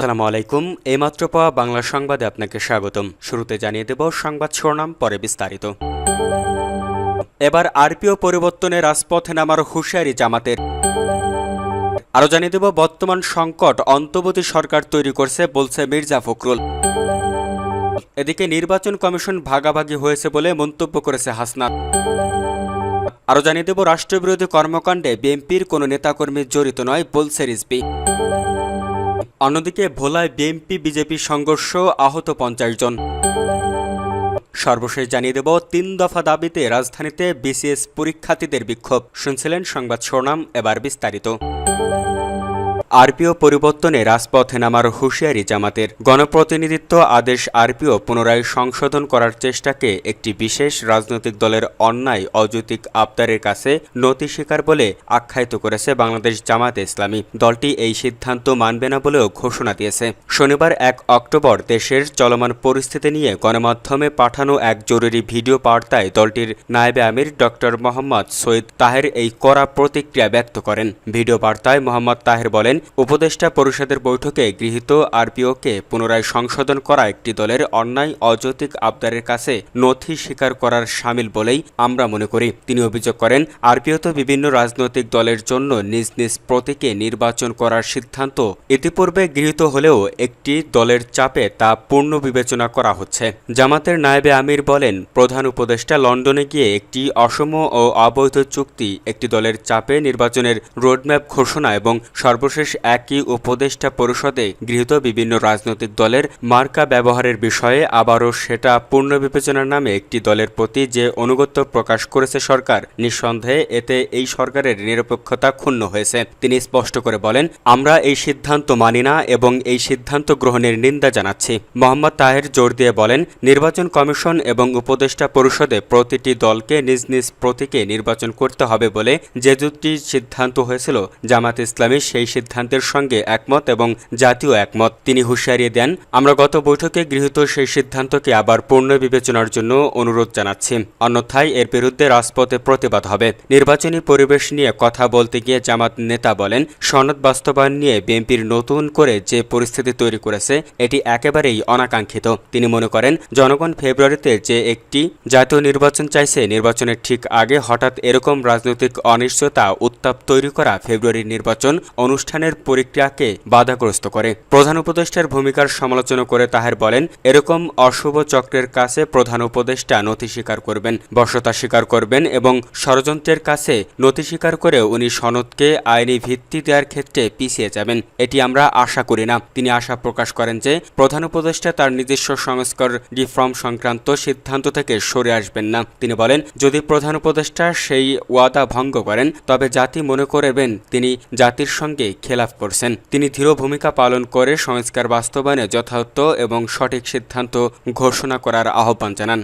আসসালামু আলাইকুম। এইমাত্র পাওয়া বাংলা সংবাদে আপনাকে স্বাগতম। শুরুতে জানিয়ে দেব সংবাদ শিরোনাম, পরে বিস্তারিত। এবার আরপিও পরিবর্তনে রাজপথে নামার হুঁশিয়ারি জামাতের। আরও জানিয়ে দেব, বর্তমান সংকট অন্তর্বর্তী সরকার তৈরি করছে, বলছে মির্জা ফখরুল। এদিকে নির্বাচন কমিশন ভাগাভাগি হয়েছে বলে মন্তব্য করেছে হাসনাত। আরও জানিয়ে দেব, রাষ্ট্রবিরোধী কর্মকাণ্ডে বিএনপির কোনো নেতাকর্মী জড়িত নয়, বলছে রিজবি অন্যদিকে ভোলায় বিএনপি, বিজেপি সংঘর্ষ আহত পঞ্চাশ জন। সর্বশেষ জানিয়ে দেব, তিন দফা দাবিতে রাজধানীতে বিসিএস পরীক্ষার্থীদের বিক্ষোভ। শুনছিলেন সংবাদ শিরোনাম, এবার বিস্তারিত। আরপিও পরিবর্তনে রাজপথে নামার হুঁশিয়ারি জামাতের। গণপ্রতিনিধিত্ব আদেশ আরপিও পুনরায় সংশোধন করার চেষ্টাকে একটি বিশেষ রাজনৈতিক দলের অন্যায় অযৌতিক আবদারের কাছে নতি স্বীকার বলে আখ্যায়িত করেছে বাংলাদেশ জামাতে ইসলামী। দলটি এই সিদ্ধান্ত মানবে না বলেও ঘোষণা দিয়েছে। শনিবার এক অক্টোবর দেশের চলমান পরিস্থিতি নিয়ে গণমাধ্যমে পাঠানো এক জরুরি ভিডিও বার্তায় দলটির নায়েবে আমির ডক্টর মোহাম্মদ সৈয়দ তাহের এই কড়া প্রতিক্রিয়া ব্যক্ত করেন। ভিডিও বার্তায় মোহাম্মদ তাহের বলেন উপদেষ্টা পরিষদের বৈঠকে গৃহীত আরপিওকে পুনরায় সংশোধন করা একটি দলের অন্যায় অযৌতিক আবদারের কাছে নথি স্বীকার করার সামিল বলেই আমরা মনে করি। তিনি অভিযোগ করেন, আরপিও তো বিভিন্ন রাজনৈতিক দলের জন্য নিজ নিজ প্রতীকে নির্বাচন করার সিদ্ধান্ত ইতিপূর্বে গৃহীত হলেও একটি দলের চাপে তা পূর্ণ বিবেচনা করা হচ্ছে। জামাতের নায়েবে আমির বলেন, প্রধান উপদেষ্টা লন্ডনে গিয়ে একটি অসম ও অবৈধ চুক্তি, একটি দলের চাপে নির্বাচনের রোডম্যাপ ঘোষণা এবং সর্বশেষ একই উপদেষ্টা পরিষদে গৃহীত বিভিন্ন রাজনৈতিক দলের মার্কা ব্যবহারের বিষয়ে আবারও সেটা পূর্ণ বিবেচনার নামে একটি দলের প্রতি যে অনুগত্য প্রকাশ করেছে সরকার, নিঃসন্দেহে এতে এই সরকারের নিরপেক্ষতা ক্ষুণ্ণ হয়েছে। তিনি স্পষ্ট করে বলেন, আমরা এই সিদ্ধান্ত মানি না এবং এই সিদ্ধান্ত গ্রহণের নিন্দা জানাচ্ছি। মোহাম্মদ তাহের জোর দিয়ে বলেন, নির্বাচন কমিশন এবং উপদেষ্টা পরিষদে প্রতিটি দলকে নিজ নিজ প্রতীকে নির্বাচন করতে হবে বলে যে দুটি সিদ্ধান্ত হয়েছিল জামাত ইসলামী সেই সিদ্ধান্তের সঙ্গে একমত এবং জাতীয় একমত। তিনি হুঁশিয়ারি দেন, আমরা গত বৈঠকে গৃহীত সেই সিদ্ধান্তকে আবার পূর্ণ বিবেচনার জন্য অনুরোধ জানাচ্ছি। অন্যথায় এর বিরুদ্ধে রাজপথে প্রতিবাদ হবে। নির্বাচনী পরিবেশ নিয়ে কথা বলতে গিয়ে জামাত নেতা বলেন, সনদ বাস্তবায়ন নিয়ে বিএনপির নতুন করে যে পরিস্থিতি তৈরি করেছে, এটি একেবারেই অনাকাঙ্ক্ষিত। তিনি মনে করেন, জনগণ ফেব্রুয়ারিতে যে একটি জাতীয় নির্বাচন চাইছে, নির্বাচনের ঠিক আগে হঠাৎ এরকম রাজনৈতিক অনিশ্চয়তা, উত্তাপ তৈরি করা ফেব্রুয়ারির নির্বাচন অনুষ্ঠানের প্রক্রিয়াকে বাধাগ্রস্ত করে। প্রধান উপদেষ্টার ভূমিকার সমালোচনা করে তাহের বলেন, এরকম অশুভ চক্রের কাছে প্রধান উপদেষ্টা নথি স্বীকার করবেন, বর্ষতা স্বীকার করবেন এবং ষড়যন্ত্রের কাছে নথি স্বীকার করে উনি সনদকে আইনি ভিত্তি দেওয়ার ক্ষেত্রে পিছিয়ে যাবেন। এটি আমরা আশা করি না। তিনি আশা প্রকাশ করেন যে, প্রধান উপদেষ্টা তার নিজস্ব সংস্কার রিফর্ম সংক্রান্ত সিদ্ধান্ত থেকে সরে আসবেন না। তিনি বলেন, যদি প্রধান উপদেষ্টা সেই ওয়াদা ভঙ্গ করেন, তবে জাতি মনে করবেন তিনি জাতির সঙ্গে খেলাফ করছেন। তিনি দৃঢ় ভূমিকা পালন করে সংস্কার বাস্তবায়নে যথার্থ এবং সঠিক সিদ্ধান্ত ঘোষণা করার আহ্বান জানান।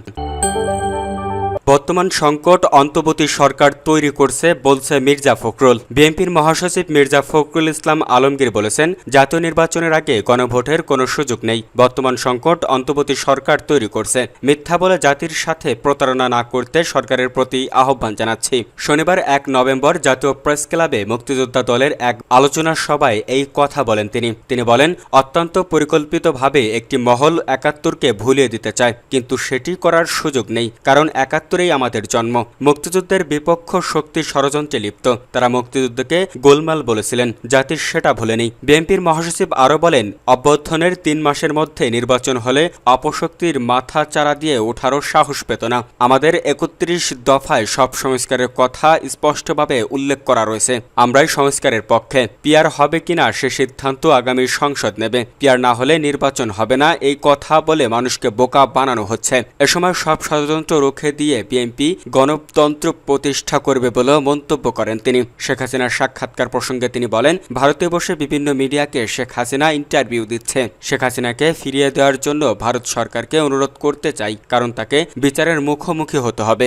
বর্তমান সংকট অন্তর্বর্তী সরকার তৈরি করছে, বলছে মির্জা ফখরুল। বিএনপির মহাসচিব মির্জা ফখরুল ইসলাম আলমগীর বলেছেন, জাতীয় নির্বাচনের আগে গণভোটের কোনো সুযোগ নেই। বর্তমান সংকট অন্তর্বর্তী সরকার তৈরি করছে। মিথ্যা বলে জাতির সাথে প্রতারণা না করতে সরকারের প্রতি আহ্বান জানাচ্ছি। শনিবার এক নভেম্বর জাতীয় প্রেস ক্লাবে মুক্তিযোদ্ধা দলের এক আলোচনা সভায় এই কথা বলেন তিনি। তিনি বলেন, অত্যন্ত পরিকল্পিতভাবে একটি মহল একাত্তরকে ভুলিয়ে দিতে চায়, কিন্তু সেটি করার সুযোগ নেই, কারণ একাত্তর একাত্তরেই আমাদের জন্ম। মুক্তিযুদ্ধের বিপক্ষ শক্তি ষড়যন্ত্রে লিপ্ত। তারা মুক্তিযুদ্ধকে গোলমাল বলেছিলেন। জাতির সেটা ভুলেনি। বিএনপির মহাসচিব আরও বলেন, অভ্যর্থনের তিন মাসের মধ্যে নির্বাচন হলে অপশক্তির মাথা চারা দিয়ে ওঠারও সাহস পেত না। আমাদের একত্রিশ দফায় সব সংস্কারের কথা স্পষ্টভাবে উল্লেখ করা রয়েছে। আমরাই সংস্কারের পক্ষে। পিয়ার হবে কিনা সে সিদ্ধান্ত আগামী সংসদ নেবে। পিয়ার না হলে নির্বাচন হবে না এই কথা বলে মানুষকে বোকা বানানো হচ্ছে। এ সময় সব ষড়যন্ত্র রুখে দিয়ে বিএনপি গণতন্ত্র প্রতিষ্ঠা করবে বলে মন্তব্য করেন তিনি। শেখ হাসিনার সাক্ষাৎকার প্রসঙ্গে তিনি বলেন, ভারতে বসে বিভিন্ন মিডিয়াকে শেখ হাসিনা ইন্টারভিউ দিচ্ছে। শেখ হাসিনাকে ফিরিয়ে দেওয়ার জন্য ভারত সরকারকে অনুরোধ করতে চাই, কারণ তাকে বিচারের মুখোমুখি হতে হবে।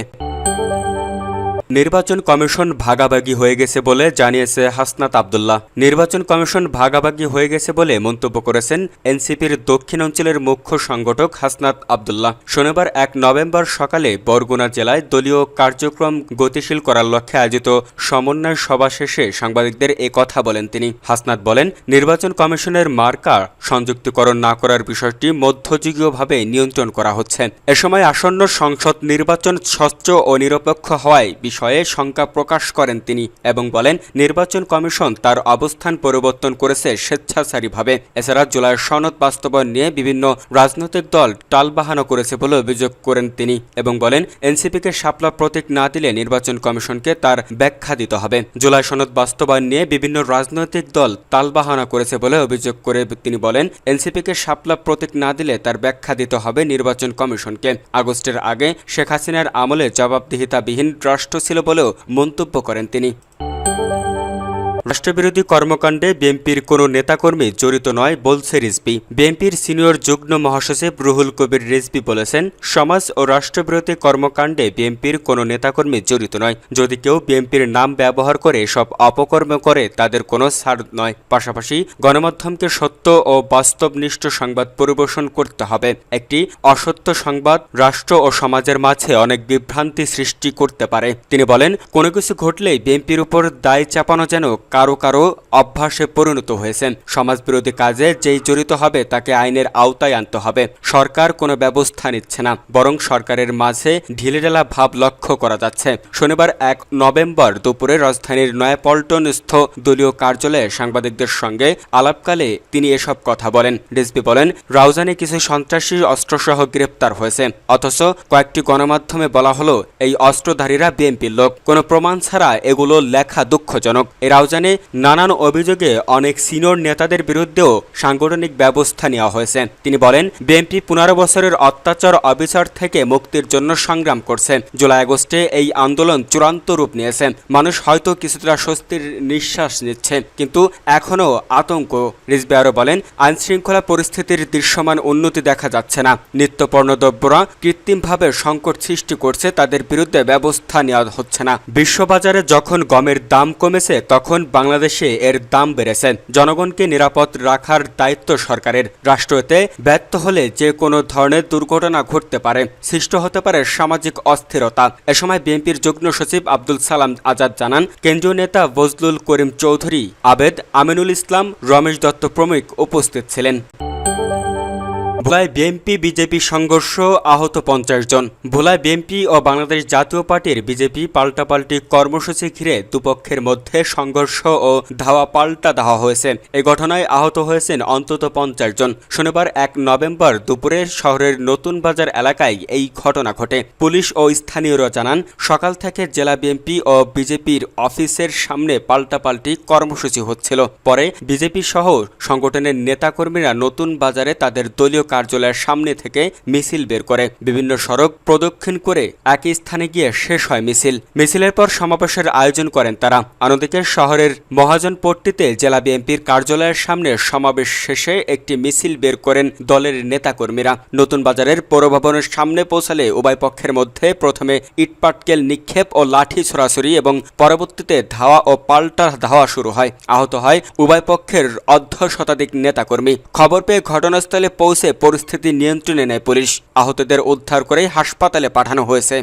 নির্বাচন কমিশন ভাগাভাগি হয়ে গেছে বলে জানিয়েছে হাসনাত আবদুল্লাহ। নির্বাচন কমিশন ভাগাভাগি হয়ে গেছে বলে মন্তব্য করেছেন এনসিপির দক্ষিণ অঞ্চলের মুখ্য সংগঠক হাসনাত আবদুল্লাহ। শনিবার এক নভেম্বর সকালে বরগুনা জেলায় দলীয় কার্যক্রম গতিশীল করার লক্ষ্যে আয়োজিত সমন্বয় সভা শেষে সাংবাদিকদের এ কথা বলেন তিনি। হাসনাত বলেন, নির্বাচন কমিশনের মার্কা সংযুক্তিকরণ না করার বিষয়টি মধ্যযুগীয়ভাবে নিয়ন্ত্রণ করা হচ্ছে। এ সময় আসন্ন সংসদ নির্বাচন স্বচ্ছ ও নিরপেক্ষ হওয়ায় বিষয়ে শঙ্কা প্রকাশ করেন তিনি এবং বলেন, নির্বাচন কমিশন তার অবস্থান পরিবর্তন করেছে স্বেচ্ছাচারীভাবে। এছাড়া জুলাই সনদ বাস্তবায়ন নিয়ে বিভিন্ন রাজনৈতিক দল টালবাহানো করেছে বলে অভিযোগ করেন তিনি এবং বলেন, এনসিপিকে শাপলা প্রতীক না দিলে নির্বাচন কমিশনকে তার ব্যাখ্যা দিতে হবে। জুলাই সনদ বাস্তবায়ন নিয়ে বিভিন্ন রাজনৈতিক দল তালবাহানা করেছে বলে অভিযোগ করে তিনি বলেন, এনসিপিকে শাপলা প্রতীক না দিলে তার ব্যাখ্যা দিতে হবে নির্বাচন কমিশনকে। আগস্টের আগে শেখ হাসিনার আমলে জবাবদিহিতাবিহীন রাষ্ট্র ছিল বলেও মন্তব্য করেন তিনি। রাষ্ট্রবিরোধী কর্মকাণ্ডে বিএনপির কোনো নেতাকর্মী জড়িত নয়, বলছে রিজবি বিএনপির সিনিয়র যুগ্ম মহাসচিব রুহুল কবির রিজবি বলেছেন, সমাজ ও রাষ্ট্রবিরোধী কর্মকাণ্ডে বিএনপির কোনো নেতাকর্মী জড়িত নয়। যদি কেউ বিএনপির নাম ব্যবহার করে সব অপকর্ম করে, তাদের কোনো ছাড় নয়। পাশাপাশি গণমাধ্যমকে সত্য ও বাস্তবনিষ্ঠ সংবাদ পরিবেশন করতে হবে। একটি অসত্য সংবাদ রাষ্ট্র ও সমাজের মাঝে অনেক বিভ্রান্তি সৃষ্টি করতে পারে। তিনি বলেন, কোনো কিছু ঘটলেই বিএনপির উপর দায় চাপানো যেন কারও কারও অভ্যাসে পরিণত হয়েছেন। সমাজবিরোধী কাজে যেই জড়িত হবে, তাকে আইনের আওতায় আনতে হবে। সরকার কোনো ব্যবস্থা নিচ্ছে না, বরং সরকারের মাঝে ঢিলেঢালা ভাব লক্ষ্য করা যাচ্ছে। শনিবার এক নভেম্বর দুপুরে রাজধানীর নয়াপল্টনস্থ দলীয় কার্যালয়ে সাংবাদিকদের সঙ্গে আলাপকালে তিনি এসব কথা বলেন। রিজবি বলেন, রাউজানে কিছু সন্ত্রাসী অস্ত্রসহ গ্রেপ্তার হয়েছে। অথচ কয়েকটি গণমাধ্যমে বলা হলো, এই অস্ত্রধারীরা বিএনপির লোক। কোনো প্রমাণ ছাড়া এগুলো লেখা দুঃখজনক। এই রাউজানে নানান অভিযোগে অনেক সিনিয়র নেতাদের বিরুদ্ধেও সাংগঠনিক ব্যবস্থা নেওয়া হয়েছে। তিনি বলেন, বিএনপি পনেরো বছরের অত্যাচার অবিচার থেকে মুক্তির জন্য সংগ্রাম করছে। জুলাই আগস্টে এই আন্দোলন চূড়ান্ত রূপ নিয়েছে। মানুষ হয়তো কিছুটা স্বস্তির নিঃশ্বাস নিচ্ছে, কিন্তু এখনও আতঙ্ক। রিজবে আরও বলেন আইন শৃঙ্খলা পরিস্থিতির দৃশ্যমান উন্নতি দেখা যাচ্ছে না। নিত্য পণ্যদ্রব্যরা কৃত্রিমভাবে সংকট সৃষ্টি করছে, তাদের বিরুদ্ধে ব্যবস্থা নেওয়া হচ্ছে না। বিশ্ববাজারে যখন গমের দাম কমেছে, তখন বাংলাদেশে এর দাম বেড়েছে। জনগণকে নিরাপদ রাখার দায়িত্ব সরকারের। রাষ্ট্রতে ব্যর্থ হলে যে কোনো ধরনের দুর্ঘটনা ঘটতে পারে, সৃষ্ট হতে পারে সামাজিক অস্থিরতা। এ সময় বিএনপির যুগ্ম সচিব আব্দুল সালাম আজাদ জানান, কেন্দ্রীয় নেতা বজলুল করিম চৌধুরী আবেদ আমিনুল ইসলাম রমেশ দত্ত প্রমুখ উপস্থিত ছিলেন। ভোলায় বিএনপি, বিজেপি সংঘর্ষ, আহত পঞ্চাশ জন। ভোলায় বিএনপি ও বাংলাদেশ জাতীয় পার্টির বিজেপি পাল্টাপাল্টি কর্মসূচি ঘিরে দুপক্ষের মধ্যে সংঘর্ষ ও ধাওয়া পাল্টা ধাওয়া হয়েছে। এই ঘটনায় আহত হয়েছেন অন্তত পঞ্চাশ জন। শনিবার এক নভেম্বর দুপুরে শহরের নতুন বাজার এলাকায় এই ঘটনা ঘটে। পুলিশ ও স্থানীয়রা জানান, সকাল থেকে জেলা বিএনপি ও বিজেপির অফিসের সামনে পাল্টাপাল্টি কর্মসূচি হচ্ছিল। পরে বিজেপি সহ সংগঠনের নেতাকর্মীরা নতুন বাজারে তাদের দলীয় কার্যালয়ের সামনে থেকে মিছিল বের করে। বিভিন্ন সড়ক প্রদক্ষিণ করে একই স্থানে গিয়ে শেষ হয় মিছিল। মিছিলের পর সমাবেশের আয়োজন করেন তারা। অন্যদিকে শহরের মহাজনপট্টিতে জেলা বিএনপির কার্যালয়ের সামনে সমাবেশ শেষে একটি মিছিল বের করেন দলের নেতাকর্মীরা। নতুন বাজারের পৌরভবনের সামনে পৌঁছালে উভয় পক্ষের মধ্যে প্রথমে ইটপাটকেল নিক্ষেপ ও লাঠি ছড়াছড়ি এবং পরবর্তীতে ধাওয়া ও পাল্টা ধাওয়া শুরু হয়। আহত হয় উভয় পক্ষের অর্ধ শতাধিক নেতাকর্মী। খবর পেয়ে ঘটনাস্থলে পৌঁছে পরিস্থিতি নিয়ন্ত্রণে নেয় পুলিশ। আহতদের উদ্ধার করে হাসপাতালে পাঠানো হয়েছে।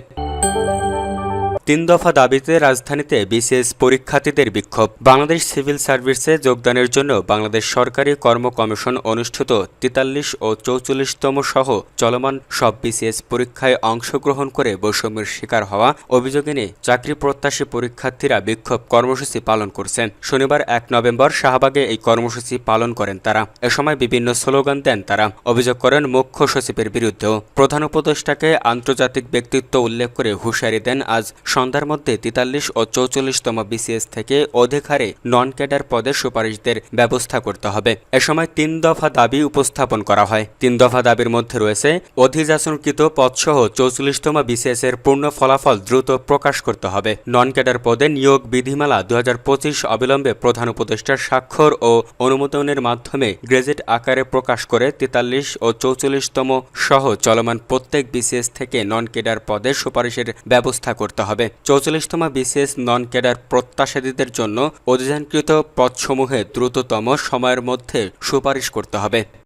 তিন দফা দাবিতে রাজধানীতে বিসিএস পরীক্ষার্থীদের বিক্ষোভ। বাংলাদেশ সিভিল সার্ভিসে যোগদানের জন্য বাংলাদেশ সরকারি কর্ম কমিশন অনুষ্ঠিত তেতাল্লিশ ও চৌচল্লিশতম সহ চলমান সব বিসিএস পরীক্ষায় অংশগ্রহণ করে বৈষম্যের শিকার হওয়া অভিযোগে নিয়ে চাকরি প্রত্যাশী পরীক্ষার্থীরা বিক্ষোভ কর্মসূচি পালন করছেন। শনিবার এক নভেম্বর শাহবাগে এই কর্মসূচি পালন করেন তারা। এ সময় বিভিন্ন স্লোগান দেন তারা। অভিযোগ করেন, মুখ্য সচিবের বিরুদ্ধেও। প্রধান উপদেষ্টাকে আন্তর্জাতিক ব্যক্তিত্ব উল্লেখ করে হুঁশিয়ারি দেন আজ সন্ধ্যার মধ্যে তেতাল্লিশ ও চৌচল্লিশতম বিসিএস থেকে অধিক হারে নন ক্যাডার পদে সুপারিশদের ব্যবস্থা করতে হবে। এ সময় তিন দফা দাবি উপস্থাপন করা হয়। তিন দফা দাবির মধ্যে রয়েছে, অধিযাচনকৃত পদসহ চৌচল্লিশতম বিসিএস এর পূর্ণ ফলাফল দ্রুত প্রকাশ করতে হবে। নন ক্যাডার পদে নিয়োগ বিধিমালা দু হাজার পঁচিশ অবিলম্বে প্রধান উপদেষ্টার স্বাক্ষর ও অনুমোদনের মাধ্যমে গ্রেজেট আকারে প্রকাশ করে তেতাল্লিশ ও চৌচল্লিশতম সহ চলমান প্রত্যেক বিসিএস থেকে নন ক্যাডার পদে সুপারিশের ব্যবস্থা করতে হবে। চৌচল্লিশতম বিসিএস নন ক্যাডার প্রত্যাশাদীদের জন্য অধিধানকৃত পদসমূহে দ্রুততম সময়ের মধ্যে সুপারিশ করতে হবে।